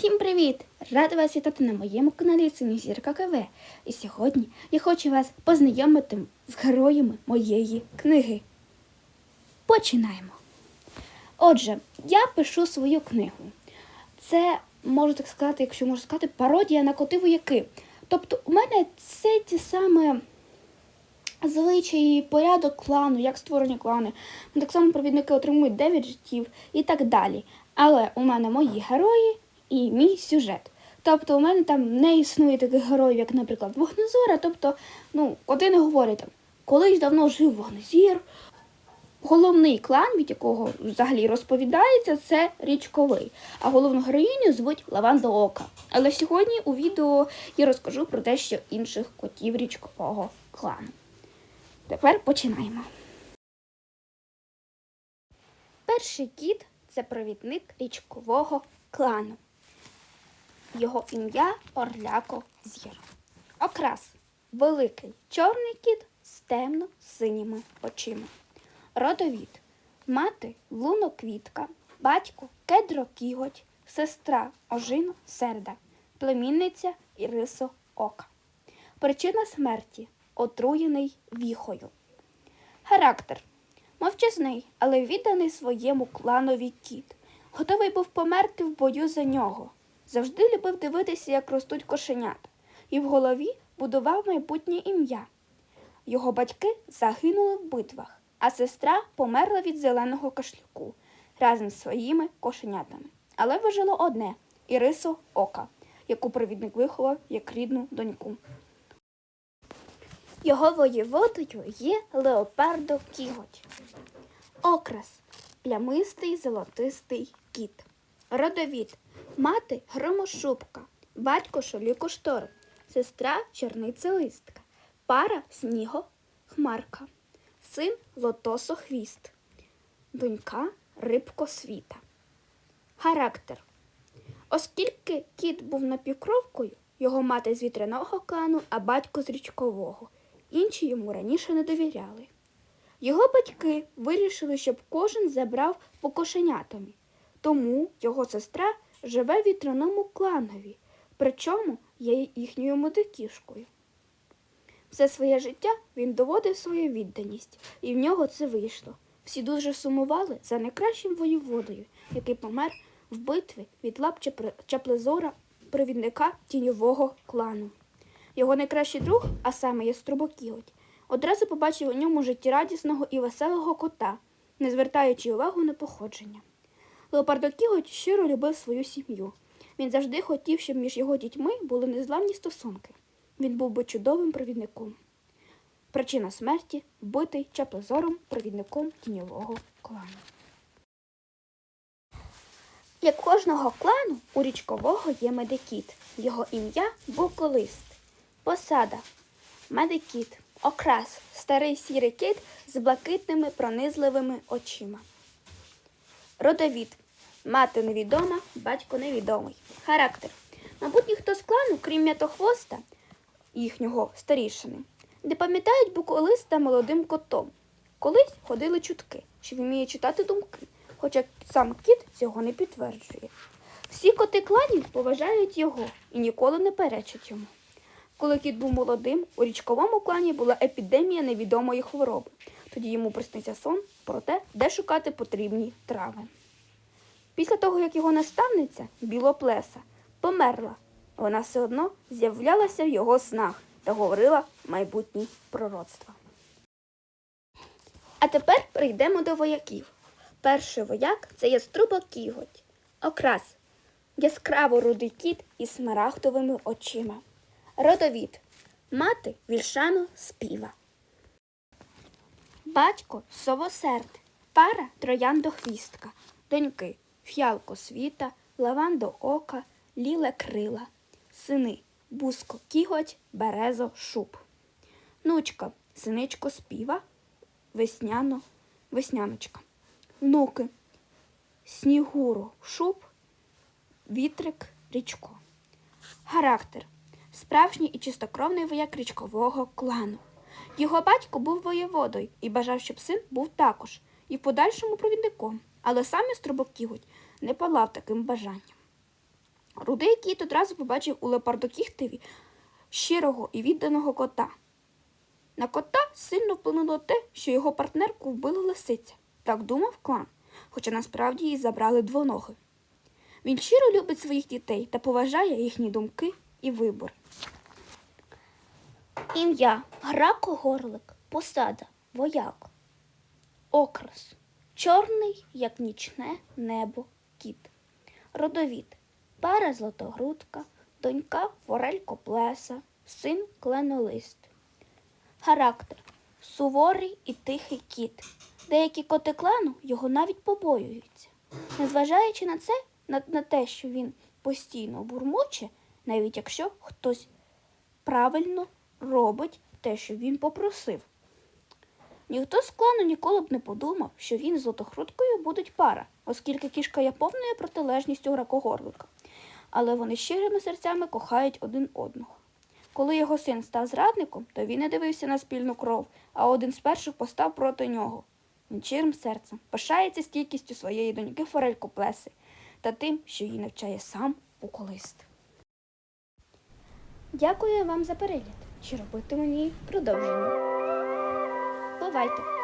Всім привіт! Рада вас вітати на моєму каналі Синізірка КВ. І сьогодні я хочу вас познайомити з героями моєї книги. Починаємо. Отже, я пишу свою книгу. Це, можу так сказати, якщо можу сказати, пародія на коти вояки. Тобто, у мене це ті саме звичаї, порядок клану, як створені клани. Так само провідники отримують 9 життів і так далі. Але у мене мої герої і мій сюжет. Тобто у мене там не існує таких героїв, як, наприклад, Вогнезора. Тобто, ну, один говорить там, колись давно жив Вогнезір. Головний клан, від якого взагалі розповідається, це річковий. А головну героїню звуть Лаванда Ока. Але сьогодні у відео я розкажу про дещо інших котів річкового клану. Тепер починаємо. Перший кіт це провідник річкового клану. Його ім'я Орляко Зір. Окрас великий чорний кіт з темно-синіми очима. Родовід мати луноквітка, батько кедро кіготь, сестра ожино серда, племінниця Ірисо Ока. Причина смерті отруєний віхою. Характер мовчазний, але відданий своєму кланові кіт. Готовий був померти в бою за нього. Завжди любив дивитися, як ростуть кошенята, і в голові будував майбутнє ім'я. Його батьки загинули в битвах, а сестра померла від зеленого кашлюку разом з своїми кошенятами. Але вижило одне Ірисо Ока, яку провідник виховав як рідну доньку. Його воєводою є Леопардо Кіготь. Окрас плямистий золотистий кіт. Родовід мати громошубка, батько шолікоштор, сестра чорницелистка, пара сніго хмарка, син лотосохвіст, донька рибкосвіта. Характер. Оскільки кіт був напівкровкою, його мати з вітряного клану, а батько з річкового. Інші йому раніше не довіряли. Його батьки вирішили, щоб кожен забрав по кошенятамі. Тому його сестра живе в вітряному кланові, причому є їхньою мотикішкою. Все своє життя він доводив свою відданість, і в нього це вийшло. Всі дуже сумували за найкращим воєводою, який помер в битві від лап Чаплезора, провідника тіньового клану. Його найкращий друг, а саме Яструбокіготь, одразу побачив у ньому життєрадісного і веселого кота, не звертаючи увагу на походження. Леопардокіготь щиро любив свою сім'ю. Він завжди хотів, щоб між його дітьми були незламні стосунки. Він був би чудовим провідником. Причина смерті вбитий чаплезором провідником тіньового клану. Як кожного клану, у річкового є медикіт. Його ім'я Буколист. Посада медикіт. Окрас старий сірий кіт з блакитними пронизливими очима. Родовід. Мати невідома, батько невідомий. Характер. Мабуть, ніхто з клану, крім м'ятохвоста, їхнього старішини, не пам'ятають буколиста молодим котом. Колись ходили чутки, що вміє читати думки, хоча сам кіт цього не підтверджує. Всі коти кланів поважають його і ніколи не перечать йому. Коли кіт був молодим, у річковому клані була епідемія невідомої хвороби. Тоді йому приснився сон про те, де шукати потрібні трави. Після того, як його наставниця, білоплеса, померла, вона все одно з'являлася в його снах та говорила майбутні пророцтва. А тепер прийдемо до вояків. Перший вояк це яструба кіготь, окрас, яскраво рудий кіт із смарагдовими очима. Родовід мати вільшано співа. Батько совосерд, пара трояндохвістка, доньки фіалко світа, лавандо ока, ліле крила, сини буско кіготь, березо шуб. Нучка синичко співа, весняно, весняночка. Внуки снігуро шуб, вітрик річко. Характер справжній і чистокровний вояк річкового клану. Його батько був воєводою і бажав, щоб син був також, і в подальшому провідником, але сам Яструбок Кіготь не палав таким бажанням. Рудий кіт одразу побачив у леопардокіхтеві щирого і відданого кота. На кота сильно вплинуло те, що його партнерку вбила лисиця. Так думав клан, хоча насправді її забрали двоноги. Він щиро любить своїх дітей та поважає їхні думки і вибори. Ім'я Грако Горлик, посада, вояк. Окрас. Чорний, як нічне небо, кіт. Родовід. Пара златогрудка, донька форелько плеса, син кленолист. Характер. Суворий і тихий кіт. Деякі коти клану його навіть побоюються. Незважаючи на це, на, на те, що він постійно бурмоче, навіть якщо хтось правильно робить те, що він попросив. Ніхто з клану ніколи б не подумав, що він з златохруткою будуть пара, оскільки кішка є повною протилежністю ракогорлика. Але вони щирими серцями кохають один одного. Коли його син став зрадником, то він не дивився на спільну кров, а один з перших постав проти нього. Він щирим серцем пишається стійкістю своєї доньки Форелько Плеси та тим, що її навчає сам уколист. Дякую вам за перегляд. Чи робити мені продовження? Бувайте!